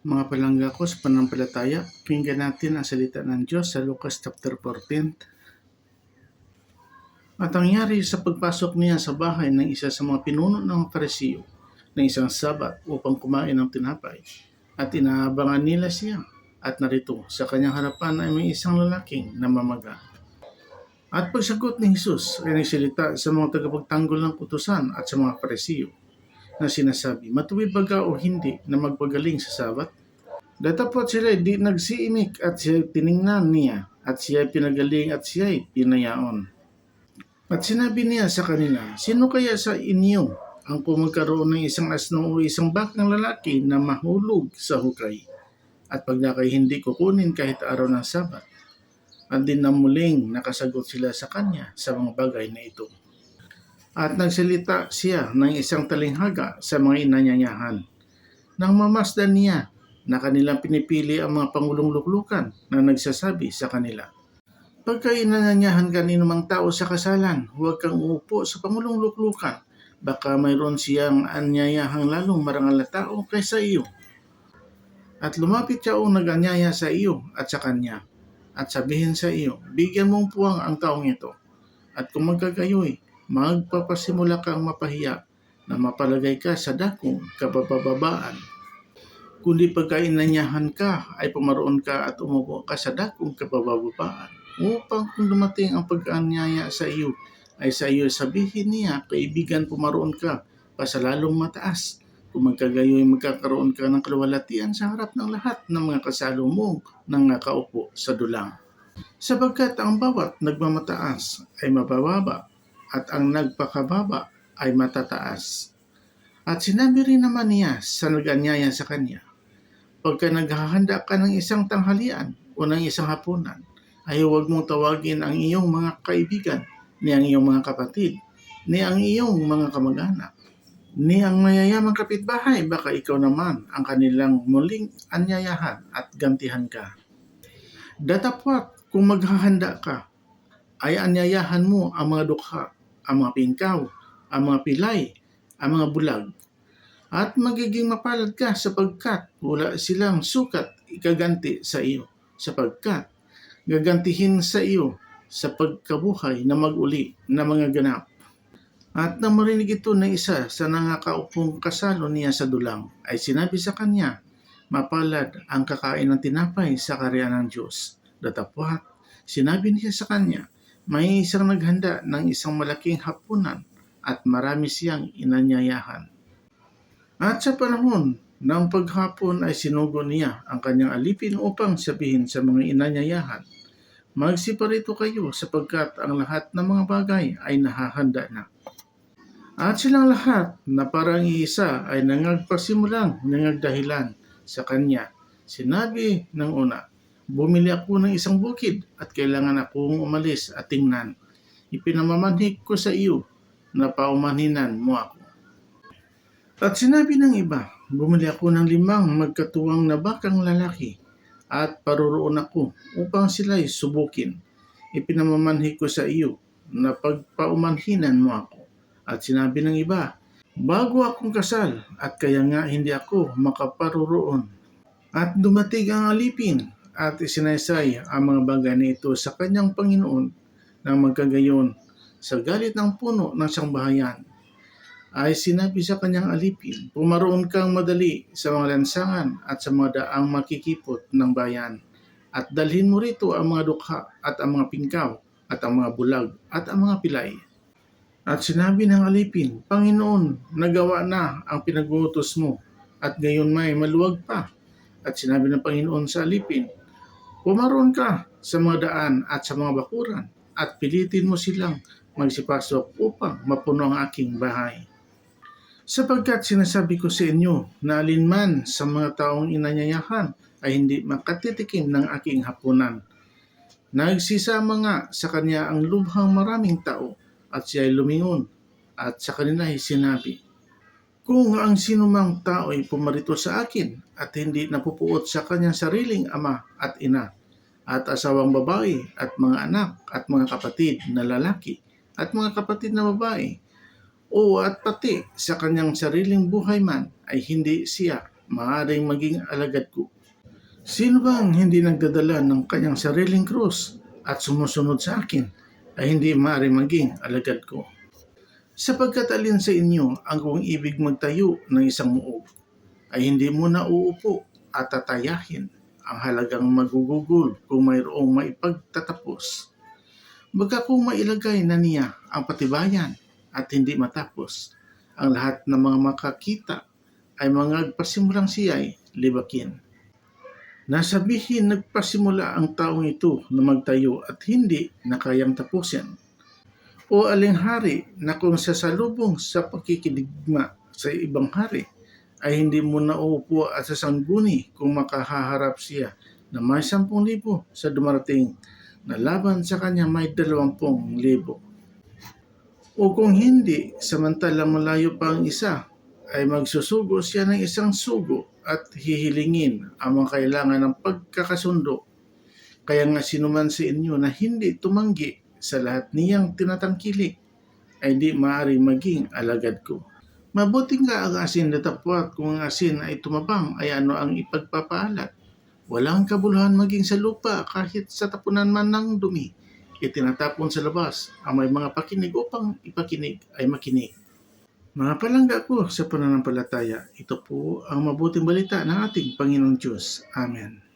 Mga palangga ko sa panampalataya, pinggan natin ang salita ng Diyos sa Lucas chapter 14. At ang nangyari sa pagpasok niya sa bahay ng isa sa mga pinuno ng Parisiyo ng isang sabat upang kumain ng tinapay. At inaabangan nila siya. At narito, sa kanyang harapan ay may isang lalaking namamaga. At pagsagot ni Jesus ay nagsalita sa mga tagapagtanggol ng kutusan at sa mga Parisiyo na sinasabi, matuwid baga o hindi na magpagaling sa sabat? Datapot sila di nagsiimik at siya tiningnan niya at siya pinagaling at siya pinayaon. At sinabi niya sa kanila, sino kaya sa inyo ang kung magkaroon ng isang asno o isang bakang lalaki na mahulog sa hukay at paglakay hindi kukunin kahit araw ng sabat? At din na muling nakasagot sila sa kanya sa mga bagay na ito. At nagsalita siya ng isang talinghaga sa mga inanyayahan. Nang mamasdan niya na kanilang pinipili ang mga pangulong luklukan na nagsasabi sa kanila, Pagka inanyayahan ka ni namang tao sa kasalan, huwag kang uupo sa pangulong luklukan. Baka mayroon siyang anyayahang lalong marangal na tao kaysa iyo. At lumapit siya o naganyaya sa iyo at sa kanya. At sabihin sa iyo, bigyan mong puwang ang taong ito. At kung magkagayoy, magpapasimula kang mapahiya na mapalagay ka sa dakong kabababaan. Kundi pagka inanyahan ka ay pumaroon ka at umupo ka sa dakong kabababaan upang kung dumating ang pag-anyaya sa iyo ay sa iyo sabihin niya, kaibigan pumaroon ka pa sa lalong mataas. Kung magkagayoy magkakaroon ka ng kaluwalhatian sa harap ng lahat ng mga kasalo mo nang nakaupo sa dulang. Sapagkat ang bawat nagmamataas ay mabababa at ang nagpakababa ay matataas. At sinabi rin naman niya sa naganyaya sa kanya, pagka naghahanda ka ng isang tanghalian o ng isang hapunan, ay huwag mong tawagin ang iyong mga kaibigan, ni ang iyong mga kapatid, ni ang iyong mga kamag-anak, ni ang mayayamang kapitbahay, baka ikaw naman ang kanilang muling anyayahan at gantihan ka. Datapwat kung maghahanda ka, ay anyayahan mo ang mga dukha, ang mga pingkaw, ang mga pilay, ang mga bulag. At magiging mapalad ka sapagkat wala silang sukat ikaganti sa iyo, sapagkat gagantihin sa iyo sa pagkabuhay na maguli na mga ganap. At nang marinig ito na isa sa nangakaupong kasalo niya sa dulang, ay sinabi sa kanya, mapalad ang kakain ng tinapay sa karya ng Diyos. Datapwat, sinabi niya sa kanya, may isang naghanda ng isang malaking hapunan at marami siyang inanyayahan. At sa panahon ng paghapon ay sinugo niya ang kanyang alipin upang sabihin sa mga inanyayahan, Magsiparito kayo sapagkat ang lahat ng mga bagay ay nahahanda na. At silang lahat na parang iisa ay nangagpasimulang nangagdahilan sa kanya. Sinabi ng una, bumili ako ng isang bukid at kailangan akong umalis at tingnan. Ipinamamanhik ko sa iyo na paumanhinan mo ako. At sinabi ng iba, bumili ako ng limang magkatuwang na bakang lalaki at paroroon ako upang sila'y subukin. Ipinamamanhi ko sa iyo na pagpaumanhinan mo ako. At sinabi ng iba, bago akong kasal at kaya nga hindi ako makaparoroon. At dumating ang alipin at isinaysay ang mga bagay na ito sa kanyang Panginoon nang magkagayon sa galit ng puno ng sangbahayan ay sinabi sa kanyang alipin, pumaroon kang madali sa mga lansangan at sa mga daang makikipot ng bayan at dalhin mo rito ang mga dukha at ang mga pingkaw at ang mga bulag at ang mga pilay. At sinabi ng alipin, Panginoon, nagawa na ang pinag-uutos mo at gayon may maluwag pa. At sinabi ng Panginoon sa alipin, pumaroon ka sa mga daan at sa mga bakuran at pilitin mo silang magsipasok upang mapuno ang aking bahay. Sapagkat sinasabi ko sa inyo na alinman sa mga taong inanyayahan ay hindi makatitikim ng aking hapunan. Nagsisama nga sa kanya ang lubhang maraming tao at siya ay lumingon at sa kanila ay sinabi, Kung ang sinumang tao ay pumarito sa akin at hindi napupuot sa kanyang sariling ama at ina at asawang babae at mga anak at mga kapatid na lalaki at mga kapatid na babae o at pati sa kanyang sariling buhay man ay hindi siya maaaring maging alagad ko. Sino bang hindi nagdadala ng kanyang sariling krus at sumusunod sa akin ay hindi maaaring maging alagad ko? Sapagkat alin sa inyo ang kung ibig magtayo ng isang muog, ay hindi muna uupo at tatayahin ang halagang magugugol kung mayroong maipagtatapos. Baga kung mailagay na niya ang patibayan at hindi matapos, ang lahat ng mga makakita ay mga nagpasimulang siya'y libakin. Nasabihin nagpasimula ang taong ito na magtayo at hindi na kayang tapusin. O aling hari na kung sasalubong sa pakikidigma sa ibang hari ay hindi mo nauupo at sasangguni kung makahaharap siya na may 10,000 sa dumarating na laban sa kanya may 20,000. O kung hindi, samantalang malayo pa ang isa, ay magsusugo siya ng isang sugo at hihilingin ang mga kailangan ng pagkakasundo. Kaya nga sinuman sa inyo na hindi tumanggi sa lahat niyang tinatangkilik, ay di maaari maging alagad ko. Mabuting ka ang asin na tapwat kung ang asin ay tumabang ay ano ang ipagpapaalat. Walang kabuluhan maging sa lupa kahit sa tapunan man ng dumi. Itinatapon sa labas ang may mga pakinig upang ipakinig ay makinig. Mga palangga ko sa pananampalataya, ito po ang mabuting balita ng ating Panginoong Diyos. Amen.